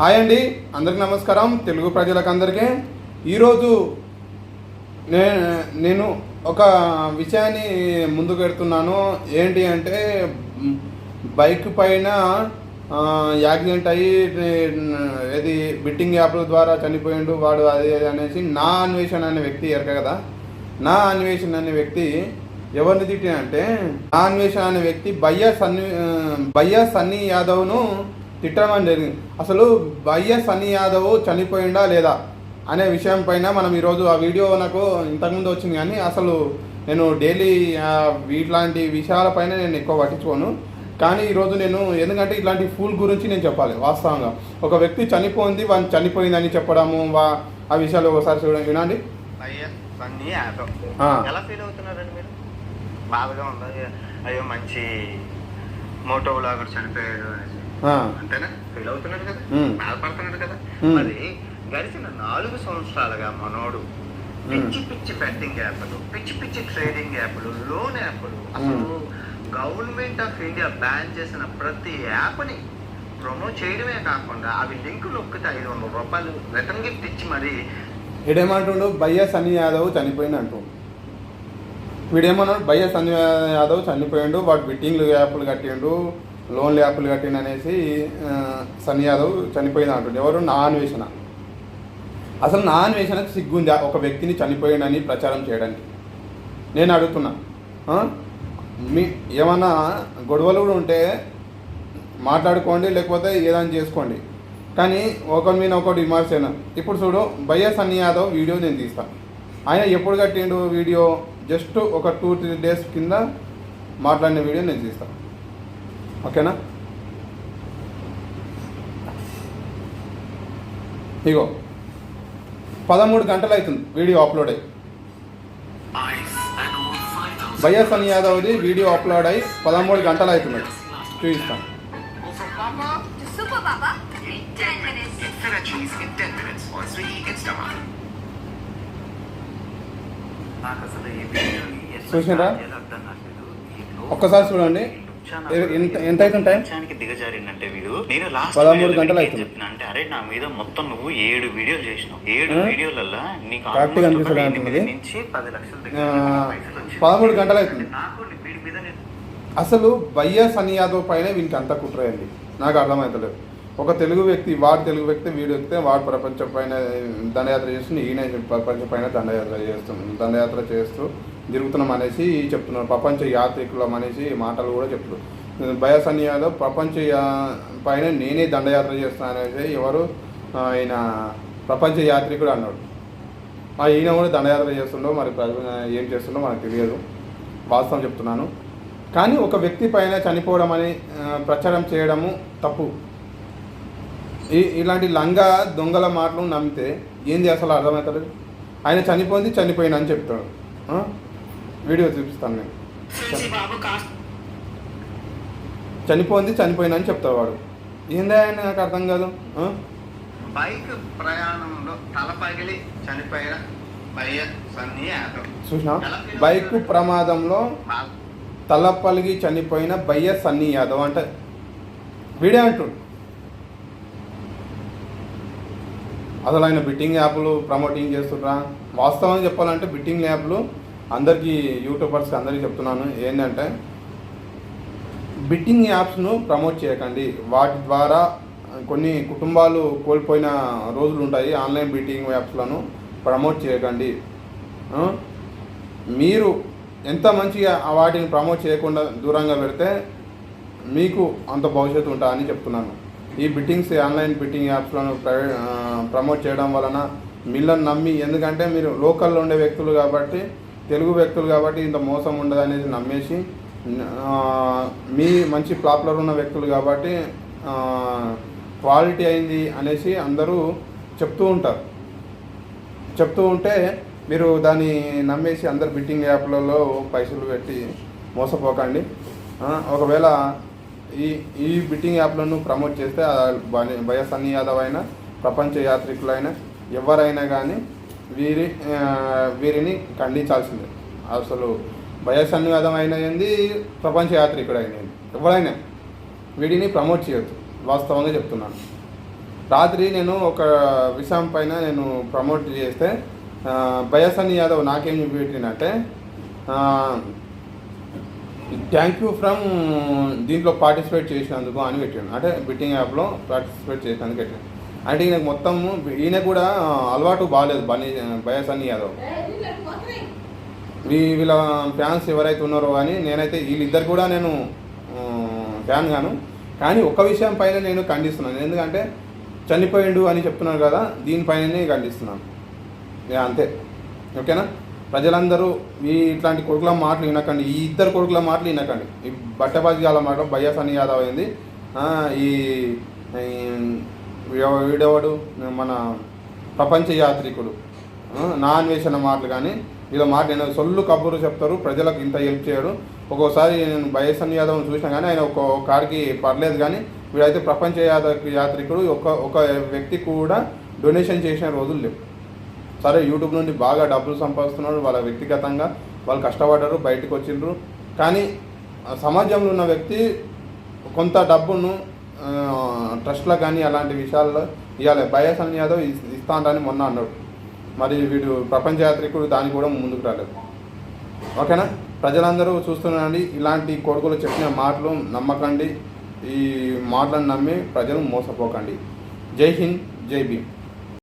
Hi అండి అందరికి నమస్కారం. తెలుగు ప్రజలకు అందరికీ ఈరోజు నే నేను ఒక విషయాన్ని ముందుకు పెడుతున్నాను ఏంటి అంటే బైక్ పైన యాక్సిడెంట్ అయ్యి ఏది బిట్టింగ్ యాప్ల ద్వారా చనిపోయిండు వాడు అది అనేసి నా అన్వేషణ అనే వ్యక్తి ఎరక కదా. నా అన్వేషణ అనే వ్యక్తి ఎవరిని తిట్టినంటే నా అన్వేషణ అనే వ్యక్తి బయ్యా సన్ని బయ్యా సన్నీ యాదవ్ను తిట్టడం జరిగింది. అసలు బయ్య సన్నీ యాదవ్ చనిపోయిందా లేదా అనే విషయం పైన మనం ఈరోజు ఆ వీడియో నాకు ఇంతకుముందు వచ్చింది కానీ అసలు నేను డైలీ ఇట్లాంటి విషయాలపైన నేను ఎక్కువ పట్టించుకోను. కానీ ఈరోజు నేను ఎందుకంటే ఇట్లాంటి ఫూల్ గురించి నేను చెప్పాలి వాస్తవంగా. ఒక వ్యక్తి చనిపోయింది వాళ్ళు చనిపోయిందని చెప్పడము వా ఆ విషయాలు ఒకసారి చూడండి. వినండి. వైఎస్ సన్నీ యాదవ్. ఆ. ఎలా ఫీల్ అవుతున్నారండి మీరు? బాధగా ఉందా? అయ్యో మంచి మోటో బ్లాగర్ చనిపోయాడు అనేసి. అంతేనా? ఫీల్ అవుతున్నాడు కదా. బాధపడుతున్నాడు కదా. మరి గడిచిన నాలుగు సంవత్సరాలుగా మనోడు పిచ్చి పిచ్చి బెట్టింగ్ యాప్లు పిచ్చి పిచ్చి ట్రేడింగ్ యాప్లు లోన్ యాప్లు. అసలు గవర్నమెంట్ ఆఫ్ ఇండియా బ్యాన్ చేసిన ప్రతి యాప్ని ప్రమోట్ చేయడమే కాకుండా అవి లింక్ నొక్కితే ఐదు వందల రూపాయలు రిటర్న్ గిఫ్ట్ ఇచ్చి మరి వీడేమంటుండు? బయ్య సన్నీ యాదవ్ చనిపోయింది అంటూ వీడేమన్నాడు? బయ్య సన్నీ యాదవ్ చనిపోయిండు వాడు బిట్టింగ్లు యాప్లు కట్టిండు. లోన్లు యాప్లు కట్టిండు అనేసి ఆ, యాదవ్ చనిపోయింది అంటుండే. ఎవరు? నా అన్వేషణ. అసలు నా అన్వేషణకు సిగ్గుందా. ఒక వ్యక్తిని చనిపోయిండని ప్రచారం చేయడానికి. నేను అడుగుతున్నా. మీ ఏమన్నా గొడవలు కూడా ఉంటే మాట్లాడుకోండి లేకపోతే ఏదైనా చేసుకోండి. కానీ ఒకరి మీద ఒకటి విమర్శన ఇప్పుడు చూడు భయ సన్నీ యాదవ్ వీడియో నేను తీస్తాను ఆయన ఎప్పుడు కట్టిండు వీడియో? జస్ట్ ఒక టూ త్రీ డేస్ కింద మాట్లాడిన వీడియో నేను తీస్తాను ఓకేనా? ఇగో పదమూడు గంటలు అవుతుంది వీడియో అప్లోడ్ అయ్యి. బయ్యస్ అని యాదవ్ది వీడియో అప్లోడ్ అయ్యి పదమూడు గంటలు అవుతుంది చూపిస్తాను చూసినారా? ఒక్కసారి చూడండి. ఎంత అవుతుంది టైం దిగజారిందంటే వీడు నేను లాస్ట్ పదమూడు గంటలు అవుతుంది. అంటే అరే నా మీద మొత్తం నువ్వు ఏడు వీడియోలు చేసినావు ఏడు? వీడియోలలో నీకు కరెక్ట్గా అనిపిస్తుందా? నుంచి పది లక్షల. పదమూడు గంటలు అవుతుంది. నాకు వీడి మీద నేను అసలు బయ్య సన్నీ యాదవ్ పైన వీనికి అంత కుట్రయండి నాకు అర్థమవుతలేదు ఒక తెలుగు వ్యక్తి వాడు తెలుగు వ్యక్తి వీడు వ్యక్తి వాడు ప్రపంచం పైన దండయాత్ర చేస్తుంది ఈయన ప్రపంచం పైన దండయాత్ర చేస్తుంది దండయాత్ర చేస్తూ తిరుగుతున్నాం అనేసి చెప్తున్నారు. ప్రపంచ యాత్రికులం అనేసి మాటలు కూడా చెప్తున్నారు. బయ్య ప్రపంచ పైన నేనే దండయాత్ర చేస్తాను అనేసి ఎవరు ఆయన ప్రపంచ యాత్రికుడు అన్నాడు. ఆ ఈయన కూడా దండయాత్ర చేస్తుండో మరి ఏం చేస్తుండో మనకు తెలియదు. వాస్తవం చెప్తున్నాను. కానీ ఒక వ్యక్తి పైన చనిపోవడం అని ప్రచారం చేయడము తప్పు. ఈ ఇలాంటి లంగా దొంగల మాటలు నమ్మితే ఏంది అసలు అర్థమవుతుంది ఆయన చనిపోయింది చనిపోయిన అని చెప్తాడు. వీడియో చూపిస్తాను నేను. చనిపోయింది చనిపోయిన అని చెప్తాడు వాడు. ఏంది ఆయన నాకు అర్థం కాదు? బైక్ ప్రయాణంలో తల పగిలి చనిపోయిన చూసినా బైక్ ప్రమాదంలో బా- తలపలిగి చనిపోయిన బయ్య సన్నీ యాదవ్ అంటే వీడే అంటుడు. అసలు ఆయన బిట్టింగ్ యాప్లు ప్రమోటింగ్ చేస్తుండ్రా? వాస్తవం చెప్పాలంటే బిట్టింగ్ యాప్లు అందరికీ యూట్యూబర్స్కి అందరికీ చెప్తున్నాను ఏంటంటే బిట్టింగ్ యాప్స్ను ప్రమోట్ చేయకండి. వాటి ద్వారా కొన్ని కుటుంబాలు కోల్పోయిన రోజులు ఉంటాయి. ఆన్లైన్ బిట్టింగ్ యాప్స్లను ప్రమోట్ చేయకండి. మీరు ఎంత మంచిగా వాటిని ప్రమోట్ చేయకుండా దూరంగా పెడితే మీకు అంత భవిష్యత్తు ఉంటా అని చెప్తున్నాను. ఈ బిట్టింగ్స్ ఆన్లైన్ బిట్టింగ్ యాప్స్లను ప్రమోట్ చేయడం వలన మిల్లను నమ్మి ఎందుకంటే మీరు లోకల్లో ఉండే వ్యక్తులు కాబట్టి తెలుగు వ్యక్తులు కాబట్టి ఇంత మోసం ఉండదు అనేది నమ్మేసి మీ మంచి పాపులర్ ఉన్న వ్యక్తులు కాబట్టి క్వాలిటీ అయింది అనేసి అందరూ చెప్తూ ఉంటారు. చెప్తూ ఉంటే మీరు దాన్ని నమ్మేసి అందరు బిట్టింగ్ యాప్లలో పైసలు పెట్టి మోసపోకండి. ఒకవేళ ఈ ఈ బిట్టింగ్ యాప్లను ప్రమోట్ చేస్తే ఆ భయ సన్నీ యాదవ్ అయినా ప్రపంచ యాత్రికులైనా ఎవరైనా కానీ వీరి వీరిని ఖండించాల్సిందే. అసలు బయస్ సన్నివేదం అయిన ఏంది ప్రపంచ యాత్రికుడు అయినది. ఎవరైనా వీడిని ప్రమోట్ చేయొద్దు వాస్తవంగా చెప్తున్నాను. రాత్రి నేను ఒక విషయం పైన నేను ప్రమోట్ చేస్తే బయసన్ యాదవ్ నాకేం చూపెట్టినంటే థ్యాంక్ యూ ఫ్రమ్ దీంట్లో పార్టిసిపేట్ చేసినందుకు అని పెట్టాను అంటే బిట్టింగ్ యాప్లో పార్టిసిపేట్ చేసినందుకు పెట్టాను అంటే ఈయనకు మొత్తం ఈయన కూడా అలవాటు బాగాలేదు బనీ బయసన్ యాదవ్. వీళ్ళ ఫ్యాన్స్ ఎవరైతే ఉన్నారో కానీ నేనైతే వీళ్ళిద్దరు కూడా నేను ఫ్యాన్ గాను. కానీ ఒక్క విషయం పైన నేను ఖండిస్తున్నాను. ఎందుకంటే చనిపోయిండు అని చెప్తున్నారు కదా దీనిపైననే ఖండిస్తున్నాను. అంతే. ఓకేనా? ప్రజలందరూ ఈ ఇట్లాంటి కొడుకుల మాటలు వినకండి. ఈ ఇద్దరు కొడుకుల మాటలు వినకండి. ఈ బట్టబాజీ గాల మాట బయ్యా సని యాదవ్ అయింది. ఈ వీడేవాడు? మన ప్రపంచ యాత్రికుడు. ఆ, నా అన్వేషణ మాటలు కానీ వీళ్ళ మాట నేను సొల్లు కబుర్లు చెప్తారు ప్రజలకు ఇంత హెల్ప్ చేయడు. ఒక్కోసారి నేను బయసన్ యాదవ్ని చూసినా కానీ ఆయన ఒక కాడికి పర్లేదు కానీ వీడైతే ప్రపంచ యాద యాత్రికుడు ఒక ఒక వ్యక్తి కూడా డొనేషన్ చేసిన రోజులు లేవు. సరే యూట్యూబ్ నుండి బాగా డబ్బులు సంపాదిస్తున్నారు వాళ్ళ వ్యక్తిగతంగా వాళ్ళు కష్టపడ్డారు బయటకు వచ్చిండ్రు. కానీ సమాజంలో ఉన్న వ్యక్తి కొంత డబ్బును ట్రస్ట్లో కానీ అలాంటి విషయాల్లో ఇవ్వాలి బయాసన్ యాదవ్ ఇస్- ఇస్తా మొన్న అన్నాడు. మరి వీడు ప్రపంచ యాత్రికుడు దానికి కూడా ముందుకు రాలేదు. ఓకేనా? ప్రజలందరూ చూస్తున్నారండి. ఇలాంటి కొడుకులు చెప్పిన మాటలు నమ్మకండి. ఈ మాటలను నమ్మి ప్రజలు మోసపోకండి. జై హింద్ జై భీమ్.